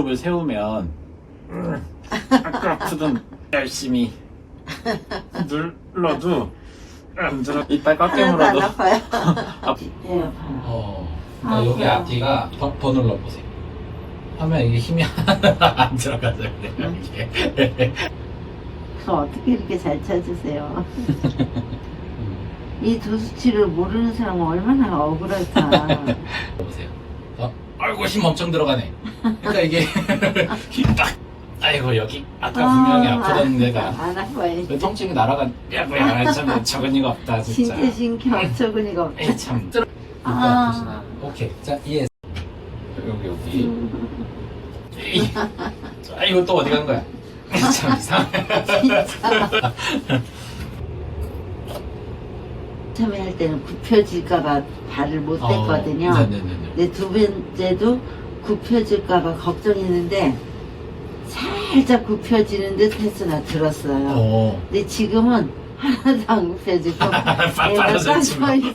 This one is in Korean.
무릎을 세우면 음, 아까 아프던 열심히 눌러도 안 들어. 이빨 꽉 하나도 안 깨물어도 아파요. 아파요. 어, 아, 여기? 앞뒤가 더, 더 눌러보세요. 하면 이게 힘이 안 들어가서 그래요. 이게. 그럼 어떻게 이렇게 잘 찾으세요? 음, 이 도수치를 모르는 사람은 얼마나 억울할까. 힘 엄청 들어가네. 그러니까 이게 힘 딱. 아이고 여기 아까 분명히 아, 아프던 데가 안 아파요. 그 통증이 날아간 야 뭐야 참 적은이가 없다 진짜. 진짜 신경 어처구니가 없다. 에이 참. 아. 오케이 자 이해. 여기 여기. 에이. 아 이거 또 어디 간 거야? 참 이상해. 처음에 할 때는 굽혀질까봐 발을 못 댔거든요. 어, 네네네네. 근데 두 번째도 굽혀질까봐 걱정했는데 살짝 굽혀지는 듯 해서 나 들었어요. 어. 근데 지금은 하나도 안 굽혀지고 빠빠라져 있지만. 애가 빠져있어.